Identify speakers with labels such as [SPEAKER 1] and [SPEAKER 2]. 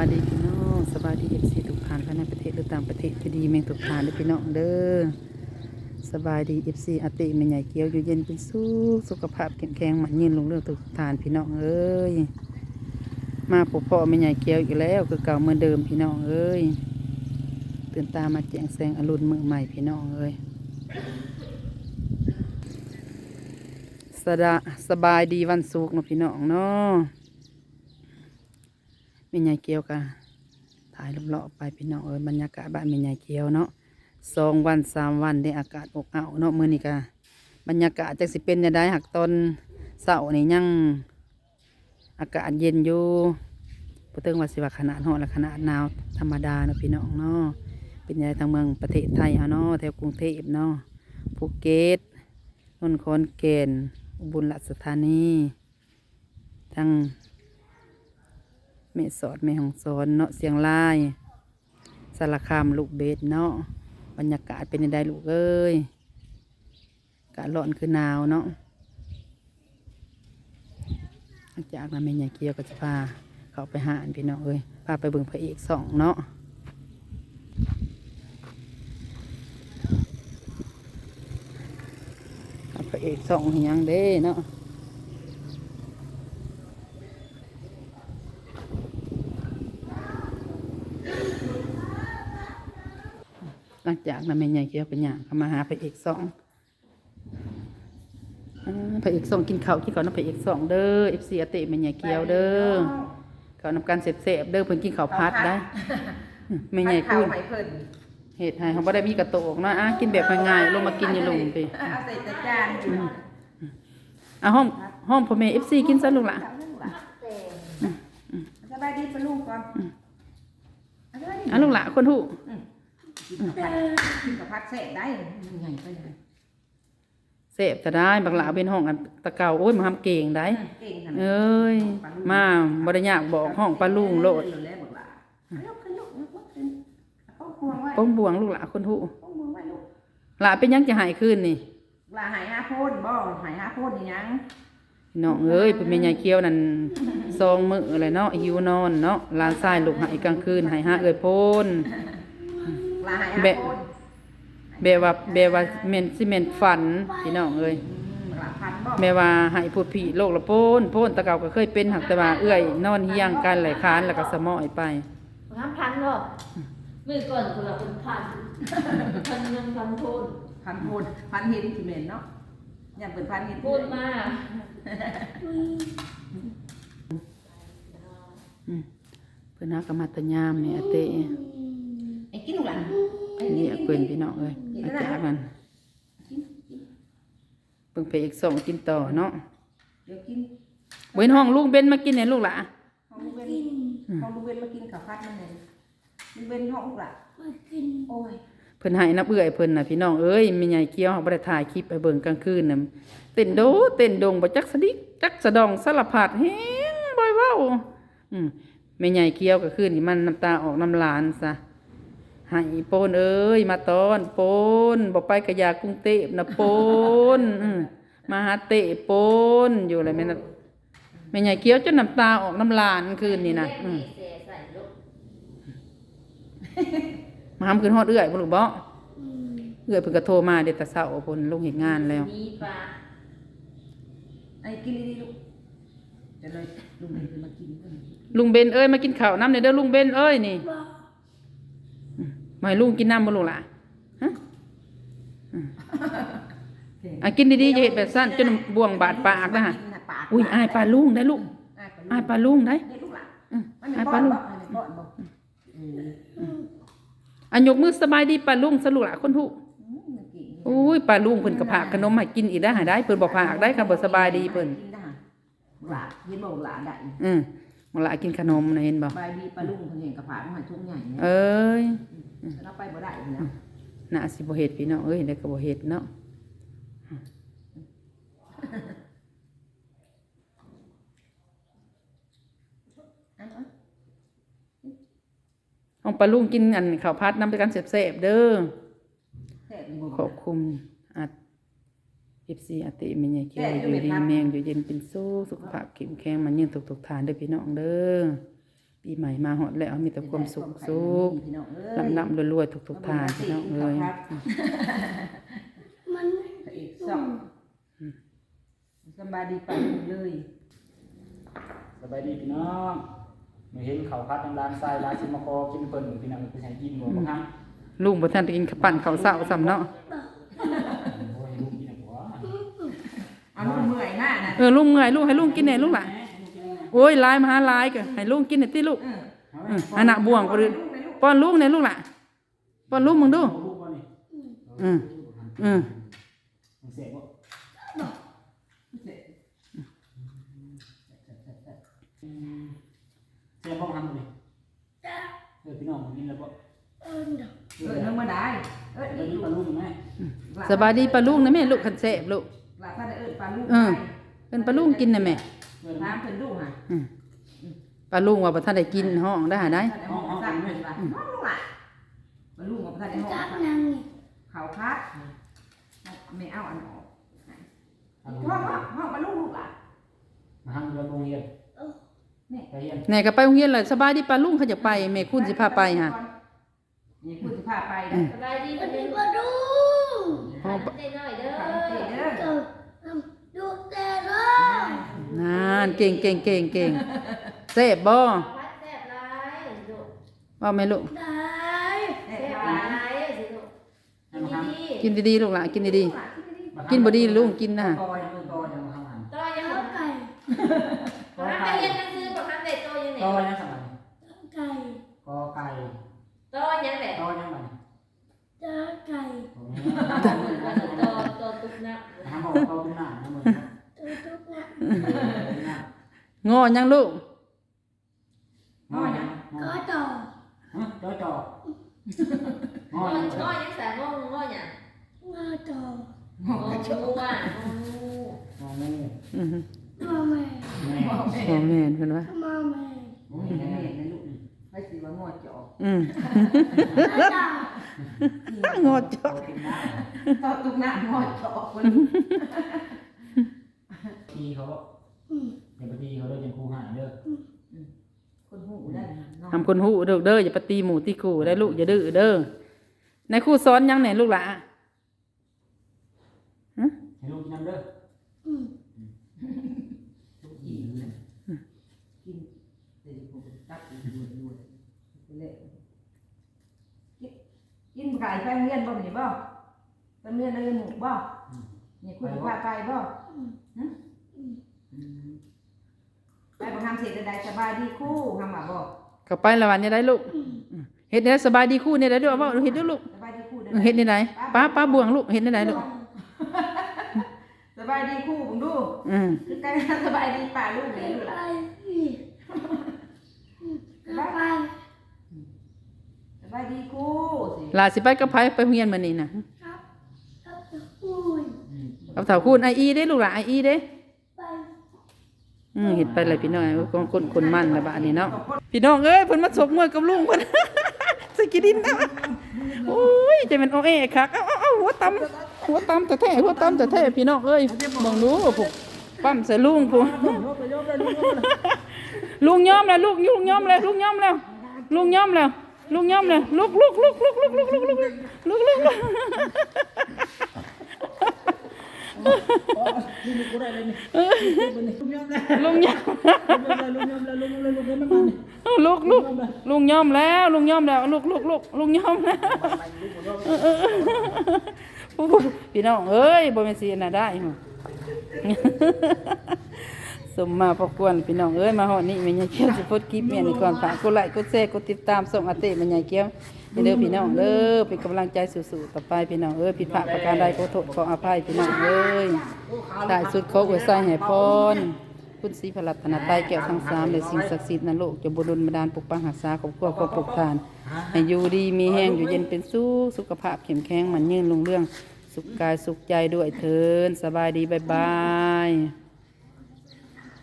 [SPEAKER 1] ายดีพี่น้องสบายดีเอฟซีทุกท่านภายในประเทศหรือต่างประเทศจะดีแมงทุกท่านเด้อพี่น้องเด้อสบายดีเอฟซีอาติแม่ใหญ่เกี้ยวอยู่เย็นเป็นสู้สุขภาพแข็งแรงมันยืนลงเรื่องทุกท่านพี่น้องเอ้ยมาพบพ่อแม่ใหญ่เกี้ยวอีกแล้วคือเก่าเหมือนเดิมพี่น้องเอ้ยตื่นตามาแจงแสงอรุณมือใหม่พี่น้องเอ้ยสดาสบายดีวันศุกร์เนาะพี่น้องเนาะ แม่ยายเกียวกะถ่ายรอบๆไปพี่น้องเอ้ยบรรยากาศบ้านแม่ยายเกียวเนาะสองวันสามวันได้อากาศอบอ้าวเนาะมื้อนี้กะบรรยากาศจังสิเป็นจะได้หักตอนเช้านี่ยังอากาศเย็นอยู่บ่ถึงว่าสิว่าขนาดร้อนและขนาดหนาวธรรมดาเนาะพี่น้องเนาะเป็นยังไงทางเมืองประเทศไทยเฮาเนาะแถวกรุงเทพเนาะภูเก็ตนนท์ขอนแก่นอุบลราชธานีทั้ง ม่สอดแม่ของสอนเนาะเสียงลายสารคามลูกเบสเนาะบรรยากาศเป็นยังไงลูกเอ้ยกาศร้อนคือหนาวเนาะจากนั้นแม่ใหญ่เกียวก็จะพาเขาไปหาอันพี่น้องเอ้ยพาไปเบิ่งพระเอกสองเนาะเพระเอกสองให้ยังเด้เนาะ ลังจากนั้นแม่ใหญ่เกี่ยวเป็นอย่างเขามาหาพระเอกสองอ่าพระเอกสองกินข้าวกินข้าวน้ำพระเอกสองเด้อเอฟซีอติแม่ใหญ่เกี่ยวเด้อข้าวนำการเสพเสพๆเด้อเพิ่นกินข้าวพัดได้แม่ใหญ่
[SPEAKER 2] ข้า
[SPEAKER 1] พู
[SPEAKER 2] ว
[SPEAKER 1] ด
[SPEAKER 2] ไหมเพิ่น
[SPEAKER 1] เหตุให้เขาบ่ได้มีกระโตกเนาะอะกินแบบง่ายๆลงมากินอย่าลงไป
[SPEAKER 2] เอาใส่แต่จาน
[SPEAKER 1] อะห้องห้องพ่อแม่เอฟซีกินซะลูกหล่ะ
[SPEAKER 2] สบายดีปะลูกก่อนสบายดี
[SPEAKER 1] อะลูกหล่ะคนหู้
[SPEAKER 2] กินกับผัดกินกับผัดเสร็จได้ใหญ่ไปเลย
[SPEAKER 1] เสพจะได้บักหลาเป็นห้องอันตะเก่าโอ้ยมาทำเก่งได้
[SPEAKER 2] เก่งขนาด
[SPEAKER 1] เอ้ย มาบ่ได้ยากบอกห้องปลาลุงโลด
[SPEAKER 2] แล้วบอกว่าลูกขึ้นลูกลูกขึ้นป้องพวงไว้
[SPEAKER 1] ป้องบวงลูกหลาคนหู
[SPEAKER 2] ป้องพวงไว้ลูก
[SPEAKER 1] หลาเป็นหยังจะหายขึ้นนี่
[SPEAKER 2] ลาหายห้าโพนบ่หายห้าโพนนี่ยัง
[SPEAKER 1] พี่น้องเอ้ยเป็นแม่ยายเคี้ยวนั่นซองมืออะไรเนาะหิวนอนเนาะลานทรายลูกหายกลางคืนหายหาเอ้ยโพน
[SPEAKER 2] ลาหายห้า
[SPEAKER 1] แบะ
[SPEAKER 2] โพน
[SPEAKER 1] แบว่าแบว่าเมนซิเมนฝันพี่น้องเอ้ย
[SPEAKER 2] ลาพันบ่
[SPEAKER 1] แม่ว่าใหายพูดผีโลกละโพนโพนตะเก่าก็เคยเป็นหักแต่ว่าเอื้อย นอนเฮียงกันไหลคานแล้วก็สมอยไป
[SPEAKER 3] น้ำพันเหรอมือก่อนคนละเป็นพันพันยังพันโทน
[SPEAKER 2] พันโพนพันเห็นสิเมนเนาะอย่าเปิดพันเห็น
[SPEAKER 3] พูดมา
[SPEAKER 1] อืมเพิ่นหากรรมาตะยามนี่อาเต
[SPEAKER 2] ไอ้ กินลูกหลานไอ้
[SPEAKER 1] นี่
[SPEAKER 2] กิน
[SPEAKER 1] เพิ่นพี่น้องเอ้ยอาจารย์มันเพิ่งไปอีกสองกินต่อเนาะ
[SPEAKER 2] เดี๋ยวกิน
[SPEAKER 1] เว้นห้องลูกเบนมากินเนี่ยลูกหล่ะ
[SPEAKER 2] ห้องลูกเบนห้องลูกเบนมากินข้าวผัดมันเลยลูกเบนห้องลูกหละโอ้ย
[SPEAKER 1] เพิ่นให้นับเอื้อยเพิ่นน่ะพี่น้องเอ้ยแม่ใหญ่เกี้ยวเฮาบ่ได้ถ่ายคลิปไปเบิ่งกลางคืนน่ะเต้นโดเต้นดงบ่จักสะดิกจักสะดองสารพัดแฮงบ่อยเว้าอืมแม่ใหญ่เกี้ยวก็คืนนี่มันน้ำตาออกน้ำหลานซะ ให้โปนเอ้ยมาตอนโปนบ่ไปกะยากรุงเทพนะโปนอืมมาหาเตะโปนอยู่เลยแม่น่ะแม่ใหญ่เกี้ยวจนน้ำตาออกน้ำหลานคืนนี่นะอืม
[SPEAKER 3] เสียใส่ลูก
[SPEAKER 1] มาหามขึ้นฮอดเอื้อยบ่ลูกบ่เอื้อยเพิ่นก็โทรมาเด็ดแต่เช้าเพิ่นลงเฮ็ดงานแล้ว
[SPEAKER 3] มีปลา
[SPEAKER 2] ไอ้กินดีๆลูกจะเลยลูกเบนจะมากินกัน
[SPEAKER 1] ลุงเบนเอ้ยมากินข้าวน้ำเด้อลุงเบนเอ้ยนี่ อืมมาให้ลุงกินน้ำบ่ลูกล่ะฮะอะกินดีๆอย่าเฮ็ดแบบสั้นจนบ่วงบาดปากนะฮะอุ้ยอายปลาลุงได้ลูกอายปลาลุงได้
[SPEAKER 2] เด็กลูกหลาน
[SPEAKER 1] อืม
[SPEAKER 2] มัน
[SPEAKER 1] อาย
[SPEAKER 2] มี
[SPEAKER 1] ป
[SPEAKER 2] ป้อ
[SPEAKER 1] ลานลุง
[SPEAKER 2] บ่มันมีป้อนบ่อืม
[SPEAKER 1] อันยกมือสบายดีปลาลุงสลูกล่ะคนทุ
[SPEAKER 2] อืมมันกิน
[SPEAKER 1] อุ้ยปลาลุงเพิ่นก็พากขนมให้กินอีกได้หาได้เพิ่นบ่พากได้คันบ่สบายดีเพิ่น
[SPEAKER 2] กินได้หลานเห็นบ่หลานได้
[SPEAKER 1] อืมมาละกินขนมนะเห็นบ่
[SPEAKER 2] บายดีปลาลุงเพิ่นเห็นกระผามันทุ่งใหญ่เนี่ย
[SPEAKER 1] เอ้ย
[SPEAKER 2] เราไป บ่ได้อยู่แล้ว
[SPEAKER 1] น่าสิบ่เฮ็ดพี่น้องเอ้ยได้ก็บ่เฮ็ดเนาะ
[SPEAKER 2] อันนั้น
[SPEAKER 1] ห้องปลาลุงกินอันข้าวผัดน้ำไปกันแซ่บๆเด้อ
[SPEAKER 2] แซ่บอยู่
[SPEAKER 1] ขอบคุณอัด FC อาติแม่ใหญ่เกี่ยวอยู่ดีแมงอยู่เย็นเป็นสู้สุขภาพเข้มแข็งมันยืนทุกๆทานเด้อพี่น้องเด้อ ปีปีใหม่มาฮอดแล้วมีแต่ความสุขสุข
[SPEAKER 2] พี่น้องเอ้ย
[SPEAKER 1] ลำลำรวยๆทุกๆทางพี่น้องเอ้ย
[SPEAKER 2] มันอีกสองสบายดีไปเลย
[SPEAKER 4] สบายดีพี่น้องมาเห็นเขาวพัดน้ำลานทรายลานซิมาคอกินเพิ่นพี่น้องเป็นให้กินบ่บางครั้ง
[SPEAKER 1] ลุงบ่ทันได้กินข้าวปั้นข้าวเช้าซ้ำเนาะ
[SPEAKER 4] โอ้ยลูกกินหัว
[SPEAKER 2] เอาลูกเมื่อยมากนะ
[SPEAKER 1] เออลุงเมื่อยลุงให้ลุงกินแหน่ลุงล่ะ โอ้ยลายมาหาลายก็ให้ลุงกินหน่อยติลูก
[SPEAKER 2] อั
[SPEAKER 1] นน่ะบ่วงก็เลยป้อนลุงแหน่ยลูกล่ะป้อนลุงมึงดูอืมอืม
[SPEAKER 4] เสียบ่เสียบ่ทำบ่นี่เออพี่น้องกินแล้วบ่
[SPEAKER 2] เออน้องมาได้เออ
[SPEAKER 4] แล้ว
[SPEAKER 2] อี
[SPEAKER 4] นี่ปลาลูกไหม
[SPEAKER 1] สบายดีปลาลุงนะแม่ลูกคันแซ่บลูก
[SPEAKER 2] หลับถ้าได้เอิ้นปลาลูก
[SPEAKER 1] เออเป็นปลาลุงกินนะแม่
[SPEAKER 4] เพื่อน
[SPEAKER 2] น้ำเพิ่นลูกฮะ
[SPEAKER 1] อืมปลาลุงว่าบ่ทันได้กินห้องได้หาได้
[SPEAKER 2] ห้องสั่งเพิ่นว่าห้องลูกอะปลาลูกบ่ทันได้ห้องเขาคัดไม่เอาอันออกห้องห้องปลาลูกลูกอะ
[SPEAKER 4] มาทำเรือโรงเรียน
[SPEAKER 2] นี่
[SPEAKER 4] ไปเรียน
[SPEAKER 1] แหน่ก็ไปโรงเรียนเลยสบายดีปลาลุงเขาจะไปแม่คุณสิพาไปฮะ
[SPEAKER 2] นี่คุณสิพาไป
[SPEAKER 1] อื
[SPEAKER 2] นะ
[SPEAKER 1] ม
[SPEAKER 3] สบายดีมันเป็น
[SPEAKER 5] มาดู
[SPEAKER 3] ทานได้หน่อยเด้อ
[SPEAKER 2] ฟังเสียเด้อ
[SPEAKER 5] เกิดดูแต่ละ
[SPEAKER 1] นานเก่งเก่งเก่งเก่งแซ่บบ่
[SPEAKER 3] พัดแซ่บหลายลูก
[SPEAKER 1] ว่าแม่ลูก
[SPEAKER 5] ได้
[SPEAKER 2] แซ่
[SPEAKER 3] แซ่
[SPEAKER 2] บบห
[SPEAKER 3] ห
[SPEAKER 2] ลา
[SPEAKER 3] ลายยสิลูก
[SPEAKER 4] ให้มาทำ
[SPEAKER 3] ดี
[SPEAKER 1] กินดีๆลูกหล่ะกินดี
[SPEAKER 4] มา
[SPEAKER 1] ๆ
[SPEAKER 4] ทำ
[SPEAKER 1] กินบ่ดีลุงกินนะ
[SPEAKER 2] กอยมือกอย
[SPEAKER 4] ยังมาทำงาน
[SPEAKER 3] ๆต่อยัง
[SPEAKER 5] ข้าวไก่
[SPEAKER 3] บ่ทำไปเรียนหนังสือบ่ทำได้ต่อยังไง
[SPEAKER 4] ต่อยังสมัย
[SPEAKER 5] ไก่
[SPEAKER 4] กอไก่
[SPEAKER 3] ต่อยังแหละ
[SPEAKER 4] ต่อยังบัด
[SPEAKER 5] เจ้าไก่
[SPEAKER 3] ต่อต่อต่อตุกนะ
[SPEAKER 4] ทำบอกต่อตุ้งหน้านะมึง
[SPEAKER 5] ตัวทุกนะ
[SPEAKER 1] งอยังลูก
[SPEAKER 4] งอยัง
[SPEAKER 5] ก็ต่อ
[SPEAKER 4] ฮะจอจอ
[SPEAKER 3] ง
[SPEAKER 4] ง
[SPEAKER 3] อ
[SPEAKER 4] อยัง
[SPEAKER 3] งอยังสางงงอยัง
[SPEAKER 5] งอต่อง
[SPEAKER 3] องูอะงองู
[SPEAKER 4] งองู
[SPEAKER 1] อือฮึ
[SPEAKER 5] มาแม่
[SPEAKER 4] แม่
[SPEAKER 1] บ่แม่นเพิ่นว่า
[SPEAKER 5] มาแม่
[SPEAKER 2] โอ้ยแม่นะลูกให้สิว่างอจอก
[SPEAKER 1] อืม
[SPEAKER 5] ต่อง
[SPEAKER 1] อจอก
[SPEAKER 4] กินได้
[SPEAKER 2] ตอตุกหน้างอจอกคน
[SPEAKER 4] ทีเขา
[SPEAKER 5] อืม
[SPEAKER 4] อย่าไป ตีเขาเด้อจังครูหายเด้อ
[SPEAKER 2] คนหูได้เนาะ
[SPEAKER 1] ทำคนหูเด้อเด้ออย่าไปตีหมูตีคู่ได้ลูกอย่าดื้อเด้อในครูสอนยังไหนลูกหล่ะฮะ
[SPEAKER 4] ให้ลูกกินน้ำเด้อ
[SPEAKER 5] อืม
[SPEAKER 4] ลูกอีกเลย
[SPEAKER 2] กินเดี๋ยวผมตัดอีกด้วยด้วยไปเลยกินกินไก่ไปเรียนบ่นี่บ่ไปเรียนเรียนหมูบ่นี่คุณสิพาไปบ่หึ ไปบ่ทำเสร็จได้สบายดีคู่ทำมาบ่
[SPEAKER 1] เข้าไปละวันนี้ได้ลูกอืมเฮ็ดได้สบายดีคู่นี่ได้ด้วยว่าเฮ็ดด้วยลูก
[SPEAKER 2] สบายดีคู่เด้
[SPEAKER 1] เออเฮ็ดได้ไหนป้าป้าบวงลูกเฮ็ดได้ไหนลูก
[SPEAKER 2] สบายดีคู่ผมดู
[SPEAKER 1] อืม
[SPEAKER 2] คือกันสบายดีป่าลูก
[SPEAKER 5] ไป
[SPEAKER 2] นี่ลูก
[SPEAKER 5] ไป
[SPEAKER 2] ล่ะ
[SPEAKER 5] ไป
[SPEAKER 2] สบายดีคู่สิ
[SPEAKER 1] ลาสิไปกับไผไปโรงเรียนมื้อนี้น่ะ
[SPEAKER 5] ครับครับพูด
[SPEAKER 1] กับเฒ่าคูณไออีเด้ลูกหล่ะไออีเด้
[SPEAKER 5] ไป
[SPEAKER 1] อืมเฮ็ดไปเลยพี่น้องเอ้ยคนคนคนมันละบาดนี้เนาะพี่น้องเอ้ยเพิ่นมาสบมวยกับลุงเพิ่นสกิดินนะโอ้ยใจมันโอเอคักเอ้าเอ้าเอ้าหัวตำหัวตำแต่แท้หัวตำแต่แท้พี่น้องเอ้ยมองดูพวกปั้มใส่ลุงพวกลุงยอมแล้วลูกลุงยอมแล้วลุงยอมแล้วลุงยอมแล้วลุงยอมแล้วลุกลุกลุกลุกลุกลุกลุกลุกลุกลุก ลุก
[SPEAKER 4] ลูกกูได้เลยนี่
[SPEAKER 1] ลุงยอม
[SPEAKER 4] ลุงยอมแล้วลุงยอมแล้วลุงยอมแล้วลุงยอมแล้ว
[SPEAKER 1] ลุกลุกลุงยอมแล้วลุงยอมแล้วลุกลุกลุกลุงยอมแล้วพี่น้องเอ้ยบ่แม่นสิน่ะได้หั่นสมมาพอกวนพี่น้องเอ้ยมาฮอดนี่แม่ยายเกี้ยวสิพสต์คลิปแม่นี่ก่อนฝากกดไลค์กดแชร์กดติดตามส่งอาเต้แม่ยายเกี้ยวให้ เด้อพี่น้องเด้อเป็นกำลังใจสู้ๆต่อไปพี่น้องเอ้ยผิดพลาดประการใดขอโทษขออภัยพี่น้องเอ้ยท้ายสุดขออวยใส่ให้พรคุณศรีพลัตนาไตแก้วทั้งสามและสิ่งศักดิ์สิทธิ์นโลกจะบุดลบันดาลปกปักรักษาครอบครัวครอบปกทานให้อยู่ดีมีแห้งอยู่เย็นเป็นสุขสุขภาพเข้มแข็งมันยืนลงเรื่อง สุขกายสุขใจด้วยเถินสบายดีบายบาย